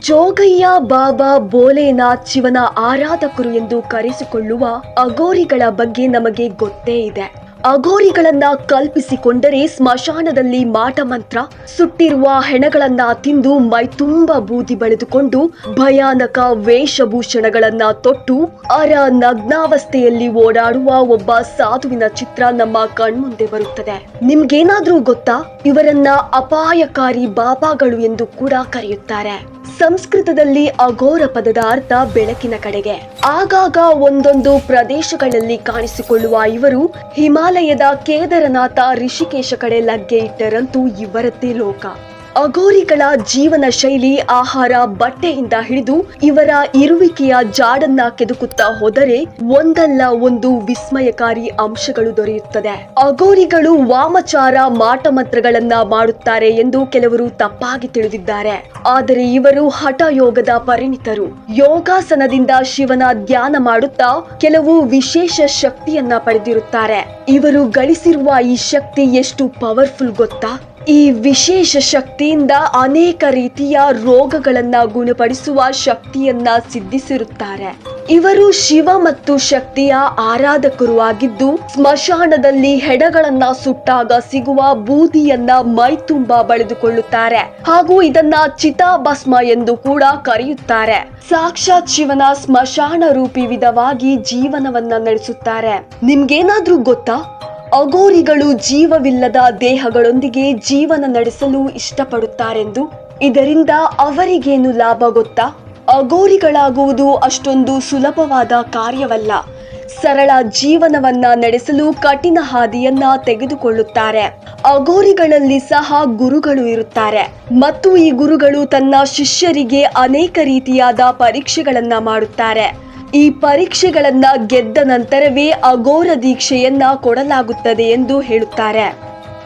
ಜೋಗಯ್ಯ ಬಾಬಾ ಭೋಲೆನಾಥ್ ಶಿವನ ಆರಾಧಕರು ಎಂದು ಕರೆಸಿಕೊಳ್ಳುವ ಅಗೋರಿಗಳ ಬಗ್ಗೆ ನಮಗೆ ಗೊತ್ತೇ ಇದೆ. ಅಘೋರಿಗಳನ್ನ ಕಲ್ಪಿಸಿಕೊಂಡರೆ ಸ್ಮಶಾನದಲ್ಲಿ ಮಾಟ ಮಂತ್ರ, ಸುಟ್ಟಿರುವ ಹೆಣಗಳನ್ನ ತಿಂದು ಮೈ ತುಂಬ ಬೂದಿ ಬಳಿದುಕೊಂಡು ಭಯಾನಕ ವೇಷಭೂಷಣಗಳನ್ನ ತೊಟ್ಟು ಅರ ನಗ್ನಾವಸ್ಥೆಯಲ್ಲಿ ಓಡಾಡುವ ಒಬ್ಬ ಸಾಧುವಿನ ಚಿತ್ರ ನಮ್ಮ ಕಣ್ಮುಂದೆ ಬರುತ್ತದೆ. ನಿಮ್ಗೇನಾದ್ರೂ ಗೊತ್ತಾ? ಇವರನ್ನ ಅಪಾಯಕಾರಿ ಬಾಬಾಗಳು ಎಂದು ಕೂಡ ಕರೆಯುತ್ತಾರೆ. ಸಂಸ್ಕೃತದಲ್ಲಿ ಅಘೋರ ಪದದ ಅರ್ಥ ಬೆಳಕಿನ ಕಡೆಗೆ. ಆಗಾಗ ಒಂದೊಂದು ಪ್ರದೇಶಗಳಲ್ಲಿ ಕಾಣಿಸಿಕೊಳ್ಳುವ ಇವರು ಹಿಮಾಲಯದ ಕೇದಾರನಾಥ ಋಷಿಕೇಶ ಕಡೆ ಲಗ್ಗೆ ಇಟ್ಟರಂತೂ ಇವರದ್ದೇ ಲೋಕ. ಅಘೋರಿಗಳ ಜೀವನ ಶೈಲಿ, ಆಹಾರ, ಬಟ್ಟೆಯಿಂದ ಹಿಡಿದು ಇವರ ಇರುವಿಕೆಯ ಜಾಡನ್ನ ಕೆದುಕುತ್ತಾ ಹೋದರೆ ಒಂದಲ್ಲ ಒಂದು ವಿಸ್ಮಯಕಾರಿ ಅಂಶಗಳು ದೊರೆಯುತ್ತದೆ. ಅಘೋರಿಗಳು ವಾಮಚಾರ ಮಾಟಮಂತ್ರಗಳನ್ನ ಮಾಡುತ್ತಾರೆ ಎಂದು ಕೆಲವರು ತಪ್ಪಾಗಿ ತಿಳಿದಿದ್ದಾರೆ. ಆದರೆ ಇವರು ಹಠಯೋಗದ ಪರಿಣಿತರು. ಯೋಗಾಸನದಿಂದ ಶಿವನ ಧ್ಯಾನ ಮಾಡುತ್ತಾ ಕೆಲವು ವಿಶೇಷ ಶಕ್ತಿಯನ್ನ ಪಡೆದಿರುತ್ತಾರೆ. ಇವರು ಗಳಿಸಿರುವ ಈ ಶಕ್ತಿ ಎಷ್ಟು ಪವರ್ಫುಲ್ ಗೊತ್ತಾ? ಈ ವಿಶೇಷ ಶಕ್ತಿಯಿಂದ ಅನೇಕ ರೀತಿಯ ರೋಗಗಳನ್ನ ಗುಣಪಡಿಸುವ ಶಕ್ತಿಯನ್ನ ಸಿದ್ಧಿಸಿರುತ್ತಾರೆ. ಇವರು ಶಿವ ಮತ್ತು ಶಕ್ತಿಯ ಆರಾಧಕರು ಆಗಿದ್ದು, ಸ್ಮಶಾನದಲ್ಲಿ ಹೆಡಗಳನ್ನ ಸುಟ್ಟಾಗ ಸಿಗುವ ಬೂದಿಯನ್ನ ಮೈತುಂಬ ಬಳಿದುಕೊಳ್ಳುತ್ತಾರೆ. ಹಾಗೂ ಇದನ್ನ ಚಿತಾಭಸ್ಮ ಎಂದು ಕೂಡ ಕರೆಯುತ್ತಾರೆ. ಸಾಕ್ಷಾತ್ ಶಿವನ ಸ್ಮಶಾನ ರೂಪಿ ವಿಧವಾಗಿ ಜೀವನವನ್ನ ನಡೆಸುತ್ತಾರೆ. ನಿಮ್ಗೇನಾದ್ರೂ ಗೊತ್ತಾ? ಅಗೋರಿಗಳು ಜೀವವಿಲ್ಲದ ದೇಹಗಳೊಂದಿಗೆ ಜೀವನ ನಡೆಸಲು ಇಷ್ಟಪಡುತ್ತಾರೆಂದು. ಇದರಿಂದ ಅವರಿಗೇನು ಲಾಭ ಗೊತ್ತಾ? ಅಗೋರಿಗಳಾಗುವುದು ಅಷ್ಟೊಂದು ಸುಲಭವಾದ ಕಾರ್ಯವಲ್ಲ. ಸರಳ ಜೀವನವನ್ನ ನಡೆಸಲು ಕಠಿಣ ಹಾದಿಯನ್ನ ತೆಗೆದುಕೊಳ್ಳುತ್ತಾರೆ. ಅಗೋರಿಗಳಲ್ಲಿ ಸಹ ಗುರುಗಳು ಇರುತ್ತಾರೆ. ಮತ್ತು ಈ ಗುರುಗಳು ತನ್ನ ಶಿಷ್ಯರಿಗೆ ಅನೇಕ ರೀತಿಯಾದ ಪರೀಕ್ಷೆಗಳನ್ನ ಮಾಡುತ್ತಾರೆ. ಈ ಪರೀಕ್ಷೆಗಳನ್ನ ಗೆದ್ದ ನಂತರವೇ ಅಘೋರ ದೀಕ್ಷೆಯನ್ನ ಕೊಡಲಾಗುತ್ತದೆ ಎಂದು ಹೇಳುತ್ತಾರೆ.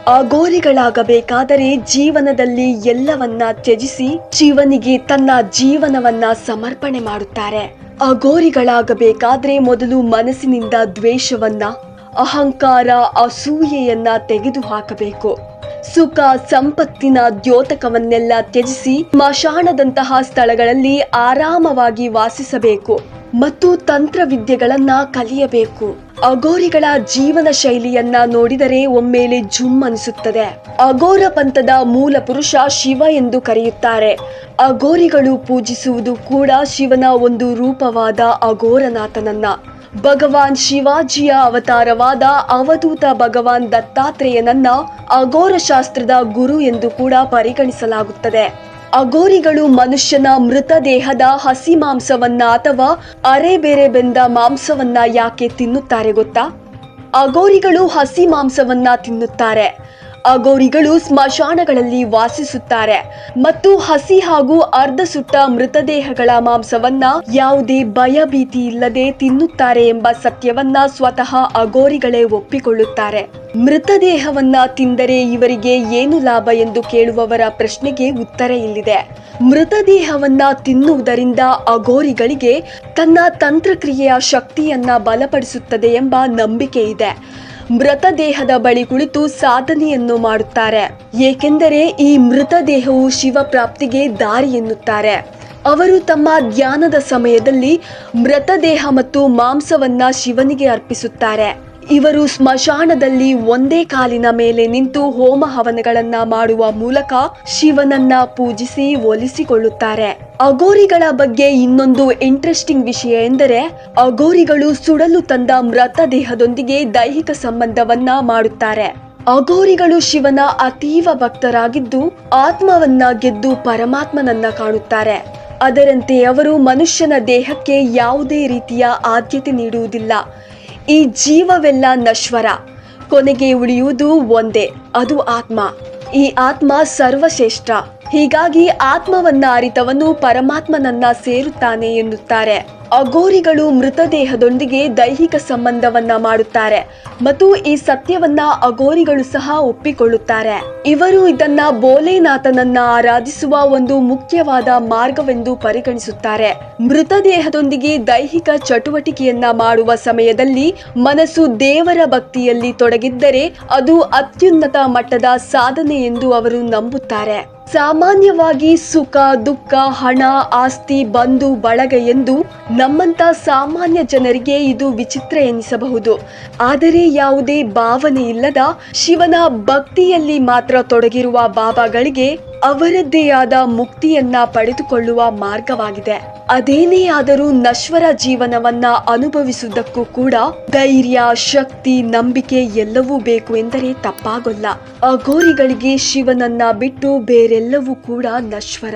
ಅಘೋರಿಗಳಾಗಬೇಕಾದರೆ ಜೀವನದಲ್ಲಿ ಎಲ್ಲವನ್ನ ತ್ಯಜಿಸಿ ಶಿವನಿಗೆ ತನ್ನ ಜೀವನವನ್ನ ಸಮರ್ಪಣೆ ಮಾಡುತ್ತಾರೆ. ಅಘೋರಿಗಳಾಗಬೇಕಾದ್ರೆ ಮೊದಲು ಮನಸ್ಸಿನಿಂದ ದ್ವೇಷವನ್ನ, ಅಹಂಕಾರ, ಅಸೂಯೆಯನ್ನ ತೆಗೆದು ಹಾಕಬೇಕು ಸುಖ, ಸಂಪತ್ತಿನ ದ್ಯೋತಕವನ್ನೆಲ್ಲ ತ್ಯಜಿಸಿ ಸ್ಮಶಾನದಂತಹ ಸ್ಥಳಗಳಲ್ಲಿ ಆರಾಮವಾಗಿ ವಾಸಿಸಬೇಕು. ಮತ್ತು ತಂತ್ರವಿದ್ಯೆಗಳನ್ನ ಕಲಿಯಬೇಕು. ಅಗೋರಿಗಳ ಜೀವನ ಶೈಲಿಯನ್ನ ನೋಡಿದರೆ ಒಮ್ಮೆಲೆ ಜುಮ್ ಅನಿಸುತ್ತದೆ. ಅಗೋರ ಪಂಥದ ಮೂಲ ಪುರುಷ ಶಿವ ಎಂದು ಕರೆಯುತ್ತಾರೆ. ಅಗೋರಿಗಳು ಪೂಜಿಸುವುದು ಕೂಡ ಶಿವನ ಒಂದು ರೂಪವಾದ ಅಘೋರನಾಥನನ್ನ. ಭಗವಾನ್ ಶಿವಾಜಿಯ ಅವತಾರವಾದ ಅವಧೂತ ಭಗವಾನ್ ದತ್ತಾತ್ರೇಯನನ್ನ ಅಗೋರ ಶಾಸ್ತ್ರದ ಗುರು ಎಂದು ಕೂಡ ಪರಿಗಣಿಸಲಾಗುತ್ತದೆ. ಅಘೋರಿಗಳು ಮನುಷ್ಯನ ಮೃತದೇಹದ ಹಸಿ ಮಾಂಸವನ್ನ ಅಥವಾ ಅರೆ ಬೇರೆ ಬೆಂದ ಮಾಂಸವನ್ನ ಯಾಕೆ ತಿನ್ನುತ್ತಾರೆ ಗೊತ್ತಾ? ಅಗೋರಿಗಳು ಹಸಿ ಮಾಂಸವನ್ನ ತಿನ್ನುತ್ತಾರೆ. ಅಘೋರಿಗಳು ಸ್ಮಶಾನಗಳಲ್ಲಿ ವಾಸಿಸುತ್ತಾರೆ ಮತ್ತು ಹಸಿ ಹಾಗೂ ಅರ್ಧ ಸುಟ್ಟ ಮೃತದೇಹಗಳ ಮಾಂಸವನ್ನ ಯಾವುದೇ ಭಯಭೀತಿ ಇಲ್ಲದೆ ತಿನ್ನುತ್ತಾರೆ ಎಂಬ ಸತ್ಯವನ್ನ ಸ್ವತಃ ಅಗೋರಿಗಳೇ ಒಪ್ಪಿಕೊಳ್ಳುತ್ತಾರೆ. ಮೃತದೇಹವನ್ನ ತಿಂದರೆ ಇವರಿಗೆ ಏನು ಲಾಭ ಎಂದು ಕೇಳುವವರ ಪ್ರಶ್ನೆಗೆ ಉತ್ತರ ಇಲ್ಲಿದೆ. ಮೃತದೇಹವನ್ನ ತಿನ್ನುವುದರಿಂದ ಅಗೋರಿಗಳಿಗೆ ತನ್ನ ತಂತ್ರಕ್ರಿಯೆಯ ಶಕ್ತಿಯನ್ನ ಬಲಪಡಿಸುತ್ತದೆ ಎಂಬ ನಂಬಿಕೆ ಇದೆ. ಮೃತದೇಹದ ಬಳಿ ಕುಳಿತು ಸಾಧನೆಯನ್ನು ಮಾಡುತ್ತಾರೆ. ಏಕೆಂದರೆ ಈ ಮೃತದೇಹವು ಶಿವ ಪ್ರಾಪ್ತಿಗೆ ದಾರಿ ಎನ್ನುತ್ತಾರೆ. ಅವರು ತಮ್ಮ ಧ್ಯಾನದ ಸಮಯದಲ್ಲಿ ಮೃತದೇಹ ಮತ್ತು ಮಾಂಸವನ್ನ ಶಿವನಿಗೆ ಅರ್ಪಿಸುತ್ತಾರೆ. ಇವರು ಸ್ಮಶಾನದಲ್ಲಿ ಒಂದೇ ಕಾಲಿನ ಮೇಲೆ ನಿಂತು ಹೋಮ ಹವನಗಳನ್ನ ಮಾಡುವ ಮೂಲಕ ಶಿವನನ್ನ ಪೂಜಿಸಿ ಒಲಿಸಿಕೊಳ್ಳುತ್ತಾರೆ. ಅಗೋರಿಗಳ ಬಗ್ಗೆ ಇನ್ನೊಂದು ಇಂಟ್ರೆಸ್ಟಿಂಗ್ ವಿಷಯ ಎಂದರೆ ಅಗೋರಿಗಳು ಸುಡಲು ತಂದ ಮೃತದೇಹದೊಂದಿಗೆ ದೈಹಿಕ ಸಂಬಂಧವನ್ನ ಮಾಡುತ್ತಾರೆ. ಅಗೋರಿಗಳು ಶಿವನ ಅತೀವ ಭಕ್ತರಾಗಿದ್ದು, ಆತ್ಮವನ್ನ ಗೆದ್ದು ಪರಮಾತ್ಮನನ್ನ ಕಾಣುತ್ತಾರೆ. ಅದರಂತೆ ಅವರು ಮನುಷ್ಯನ ದೇಹಕ್ಕೆ ಯಾವುದೇ ರೀತಿಯ ಆದ್ಯತೆ ನೀಡುವುದಿಲ್ಲ. ಈ ಜೀವವೆಲ್ಲ ನಶ್ವರ. ಕೊನೆಗೆ ಉಳಿಯುವುದು ಒಂದೇ, ಅದು ಆತ್ಮ. ಈ ಆತ್ಮ ಸರ್ವಶ್ರೇಷ್ಠ. ಹೀಗಾಗಿ ಆತ್ಮವನ್ನ ಅರಿತವನು ಪರಮಾತ್ಮನನ್ನ ಸೇರುತ್ತಾನೆ ಎನ್ನುತ್ತಾರೆ. ಅಘೋರಿಗಳು ಮೃತದೇಹದೊಂದಿಗೆ ದೈಹಿಕ ಸಂಬಂಧವನ್ನ ಮಾಡುತ್ತಾರೆ ಮತ್ತು ಈ ಸತ್ಯವನ್ನ ಅಘೋರಿಗಳು ಸಹ ಒಪ್ಪಿಕೊಳ್ಳುತ್ತಾರೆ. ಇವರು ಇದನ್ನ ಬೋಲೆನಾಥನನ್ನ ಆರಾಧಿಸುವ ಒಂದು ಮುಖ್ಯವಾದ ಮಾರ್ಗವೆಂದು ಪರಿಗಣಿಸುತ್ತಾರೆ. ಮೃತದೇಹದೊಂದಿಗೆ ದೈಹಿಕ ಚಟುವಟಿಕೆಯನ್ನ ಮಾಡುವ ಸಮಯದಲ್ಲಿ ಮನಸ್ಸು ದೇವರ ಭಕ್ತಿಯಲ್ಲಿ ತೊಡಗಿದ್ದರೆ ಅದು ಅತ್ಯುನ್ನತ ಮಟ್ಟದ ಸಾಧನೆ ಎಂದು ಅವರು ನಂಬುತ್ತಾರೆ. ಸಾಮಾನ್ಯವಾಗಿ ಸುಖ, ದುಃಖ, ಹಣ, ಆಸ್ತಿ ಬಂಧು ಬಳಗ ಎಂದು ನಮ್ಮಂತ ಸಾಮಾನ್ಯ ಜನರಿಗೆ ಇದು ವಿಚಿತ್ರ ಎನಿಸಬಹುದು. ಆದರೆ ಯಾವುದೇ ಭಾವನೆ ಇಲ್ಲದ ಶಿವನ ಭಕ್ತಿಯಲ್ಲಿ ಮಾತ್ರ ತೊಡಗಿರುವ ಬಾಬಾಗಳಿಗೆ ಅವರದ್ದೇ ಆದ ಮುಕ್ತಿಯನ್ನ ಪಡೆದುಕೊಳ್ಳುವ ಮಾರ್ಗವಾಗಿದೆ. ಅದೇನೇ ಆದರೂ ನಶ್ವರ ಜೀವನವನ್ನ ಅನುಭವಿಸುವುದಕ್ಕೂ ಕೂಡ ಧೈರ್ಯ, ಶಕ್ತಿ, ನಂಬಿಕೆ ಎಲ್ಲವೂ ಬೇಕು ಎಂದರೆ ತಪ್ಪಾಗೊಲ್ಲ. ಅಘೋರಿಗಳಿಗೆ ಶಿವನನ್ನ ಬಿಟ್ಟು ಬೇರೆಲ್ಲವೂ ಕೂಡ ನಶ್ವರ.